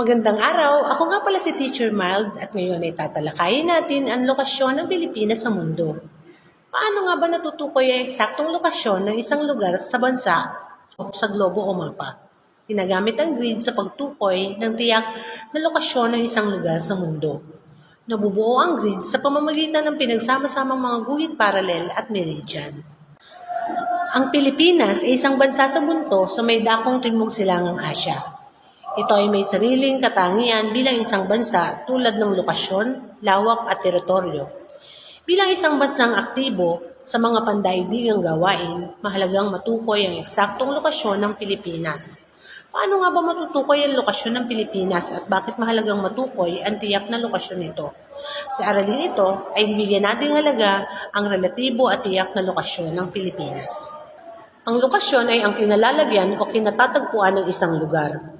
Magandang araw, ako nga pala si Teacher Mild at ngayon ay tatalakayin natin ang lokasyon ng Pilipinas sa mundo. Paano nga ba natutukoy ang eksaktong lokasyon ng isang lugar sa bansa o sa globo o mapa? Ginagamit ang grid sa pagtukoy ng tiyak na lokasyon ng isang lugar sa mundo. Nabubuo ang grid sa pamamagitan ng pinagsama-samang mga guhit paralel at meridian. Ang Pilipinas ay isang bansa sa mundo sa may dakong timog silangang Asya. Ito ay may sariling katangian bilang isang bansa tulad ng lokasyon, lawak at teritoryo. Bilang isang bansang aktibo sa mga pandaigdigang gawain, mahalagang matukoy ang eksaktong lokasyon ng Pilipinas. Paano nga ba matutukoy ang lokasyon ng Pilipinas at bakit mahalagang matukoy ang tiyak na lokasyon nito? Sa aralin ito ay bibigyan natin halaga ang relatibo at tiyak na lokasyon ng Pilipinas. Ang lokasyon ay ang kinalalagyan o kinatatagpuan ng isang lugar.